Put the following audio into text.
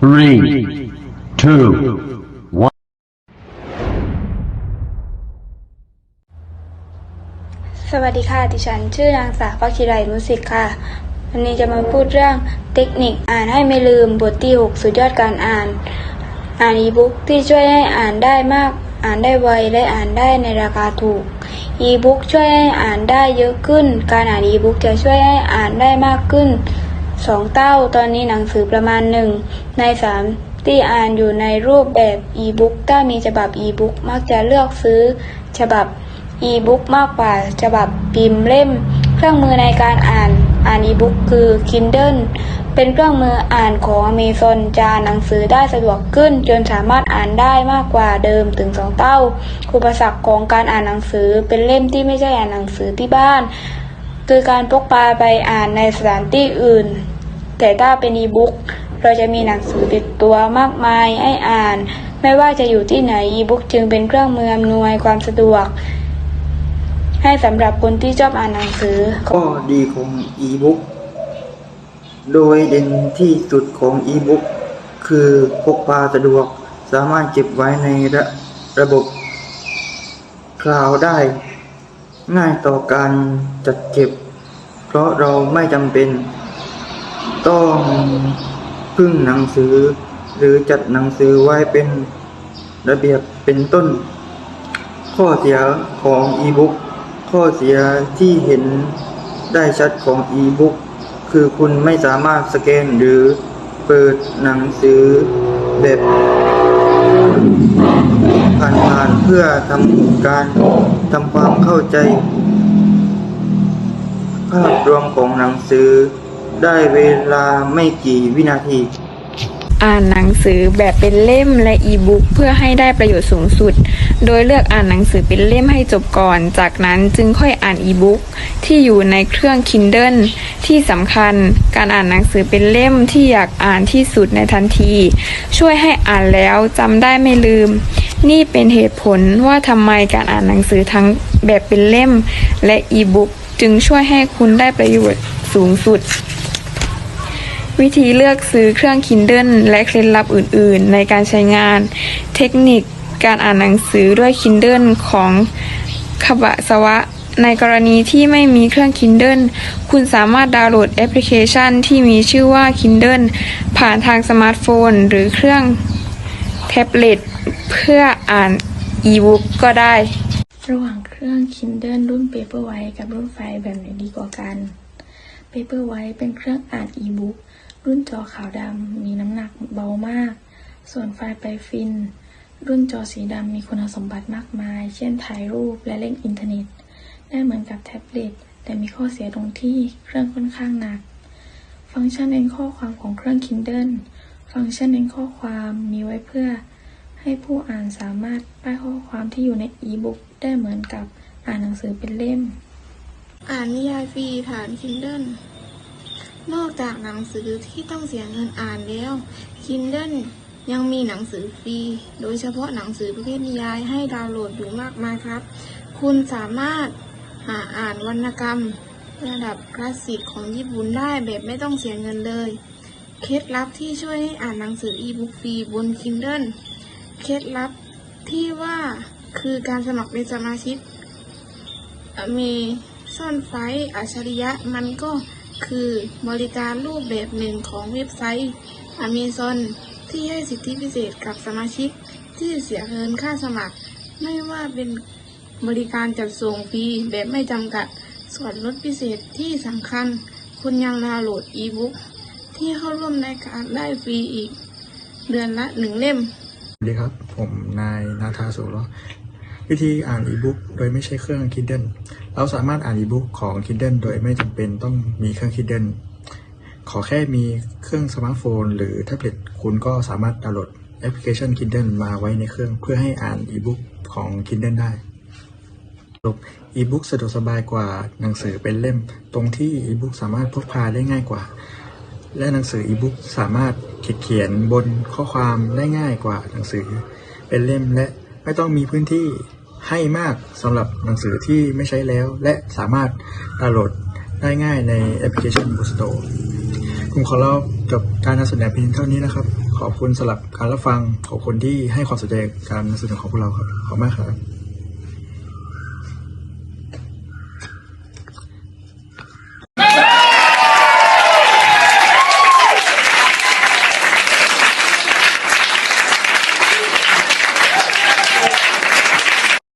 three, two, one. สวัสดีค่ะ ดิฉัน ชื่อนางสาวพักคิไรมุสิกค่ะ วันนี้จะมาพูดเรื่องเทคนิคอ่านให้ไม่ลืมบทที่ 6 สุดยอดการอ่าน อ่านอีบุ๊กที่ช่วยให้อ่านได้มาก อ่านได้ไว และอ่านได้ในราคาถูก อีบุ๊กช่วยให้อ่านได้เยอะขึ้น การอ่านอีบุ๊กจะช่วยให้อ่านได้มากขึ้น สองเต้าตอนนี้หนังสือประมาณหนึ่งในสามที่อ่านอยู่ในรูปแบบอีบุ๊กถ้ามีฉบับอีบุ๊กมักจะเลือกซื้อฉบับอีบุ๊กมากกว่าฉบับพิมพ์เล่ม เครื่องมือในการอ่านอ่านอีบุ๊กคือ Kindle เป็นเครื่องมืออ่านของ Amazon จะหนังสือได้สะดวกขึ้น จนสามารถอ่านได้มากกว่าเดิมถึงสองเท่าอุปสรรคของการอ่านหนังสือเป็นเล่มที่ไม่ใช่อ่านหนังสือที่บ้าน คือการพกพาไปอ่านในสถานที่อื่น แต่ถ้าเป็นอีบุ๊กเราจะมีหนังสือติดตัวมากมายให้อ่าน ไม่ว่าจะอยู่ที่ไหนอีบุ๊กจึงเป็นเครื่องมืออำนวยความสะดวก ให้สำหรับคนที่ชอบอ่านหนังสือ ข้อดีของอีบุ๊กโดยเด่นที่สุดของอีบุ๊กคือพกพาสะดวกสามารถเก็บไว้ในระระบบคลาวด์ได้ ง่ายต่อการจัดเก็บ เพราะเราไม่จำเป็น ต้องพึ่งหนังสือ หรือจัดหนังสือไว้เป็นระเบียบเป็นต้น ข้อเสียของอีบุ๊กข้อเสียที่เห็นได้ชัดของอีบุ๊กคือคุณไม่สามารถสแกนหรือเปิดหนังสือแบบผ่านๆเพื่อทำการทำความเข้าใจ ภาพรวมของหนังสือ ได้เวลาไม่กี่วินาที อ่านหนังสือแบบเป็นเล่มและอีบุ๊กเพื่อให้ได้ประโยชน์สูงสุด โดยเลือกอ่านหนังสือเป็นเล่มให้จบก่อน จากนั้นจึงค่อยอ่านอีบุ๊กที่อยู่ในเครื่อง Kindle ที่สำคัญการอ่านหนังสือเป็นเล่มที่อยากอ่านที่สุดในทันที ช่วยให้อ่านแล้วจำได้ไม่ลืม นี่เป็นเหตุผลว่าทำไมการอ่านหนังสือทั้งแบบเป็นเล่ม และอีบุ๊กจึงช่วยให้คุณได้ประโยชน์สูงสุด วิธีเลือกซื้อเครื่อง Kindle และเคล็ดลับอื่น ๆ ในการใช้งาน เทคนิคการอ่านหนังสือด้วย Kindle ของคบะสวะ ในกรณีที่ไม่มีเครื่อง Kindle คุณสามารถดาวน์โหลดแอปพลิเคชันที่มีชื่อว่า Kindle ผ่านทางสมาร์ทโฟน หรือเครื่องแท็บเล็ตเพื่ออ่านอีบุ๊กก็ได้ ระหว่างเครื่อง Kindle รุ่น Paperwhite กับรุ่นไฟแบบไหนดีกว่ากัน Paperwhite เป็นเครื่องอ่านอีบุ๊ก รุ่นจอขาวดำมีน้ำหนักเบามาก ส่วนไฟล์ไปฟิน รุ่นจอสีดำมีคุณสมบัติมากมาย เช่นถ่ายรูปและเล่นอินเทอร์เน็ต ได้เหมือนกับแท็บเล็ต แต่มีข้อเสียตรงที่เครื่องค่อนข้างหนัก ฟังก์ชันเอนข้อความของเครื่อง Kindle ฟังก์ชันเอนข้อความมีไว้เพื่อ ให้ผู้อ่านสามารถป้ายข้อความที่อยู่ในอีบุ๊กได้เหมือนกับอ่านหนังสือเป็นเล่ม อ่านนิยายฟรีผ่าน Kindle นอกจากหนังสือที่ต้องเสียเงินอ่านแล้ว Kindle ยังมีหนังสือฟรี โดยเฉพาะหนังสือประเภทนิยายให้ดาวน์โหลดอยู่มากมายครับ คุณสามารถหาอ่านวรรณกรรม ระดับคลาสสิกของญี่ปุ่นได้แบบไม่ต้องเสียเงินเลย เคล็ดลับที่ช่วยให้อ่านหนังสืออีบุ๊กฟรีบน Kindle เคล็ดลับที่ว่าคือการสมัครเป็นสมาชิก มีซ่อนไฟล์อัจฉริยะมันก็ คือบริการรูปแบบหนึ่งของเว็บไซต์ Amazon ที่ให้สิทธิพิเศษกับสมาชิกที่เสียเงินค่าสมัคร ไม่ว่าเป็นบริการจัดส่งฟรีแบบไม่จำกัด ส่วนลดพิเศษที่สำคัญ คุณยังดาวน์โหลดอีบุ๊กที่เข้าร่วมในการได้ฟรีอีก เดือนละหนึ่งเล่ม สวัสดีครับ ผมนายนาธาสุร วิธีอ่านอีบุ๊กโดยไม่ใช่เครื่อง Kindle เราสามารถอ่านอีบุ๊กของ Kindle โดยไม่จำเป็นต้องมีเครื่อง Kindle ขอแค่มีเครื่องสมาร์ทโฟน หรือแท็บเล็ตคุณก็สามารถดาวน์โหลดแอปพลิเคชัน Kindle มาไว้ในเครื่องเพื่อให้อ่านอีบุ๊กของ Kindle ได้สรุปอีบุ๊กสะดวกสบายกว่าหนังสือเป็นเล่ม ตรงที่อีบุ๊กสามารถพกพาได้ง่ายกว่า และหนังสืออีบุ๊กสามารถเขียนบนข้อความได้ง่ายกว่าหนังสือเป็นเล่มและไม่ต้องมีพื้นที่ ให้มากสำหรับหนังสือที่ไม่ใช้แล้ว และสามารถดาวน์โหลดได้ง่ายในแอปพลิเคชัน Bookstore ผมขอเล่าจบการนำเสนอเพียงเท่านี้นะครับขขอบคุณสำหรับการรับฟัง ขอบคุณที่ให้ความสนใจการนำเสนอของพวกเราครับ ขอบคุณมากครับ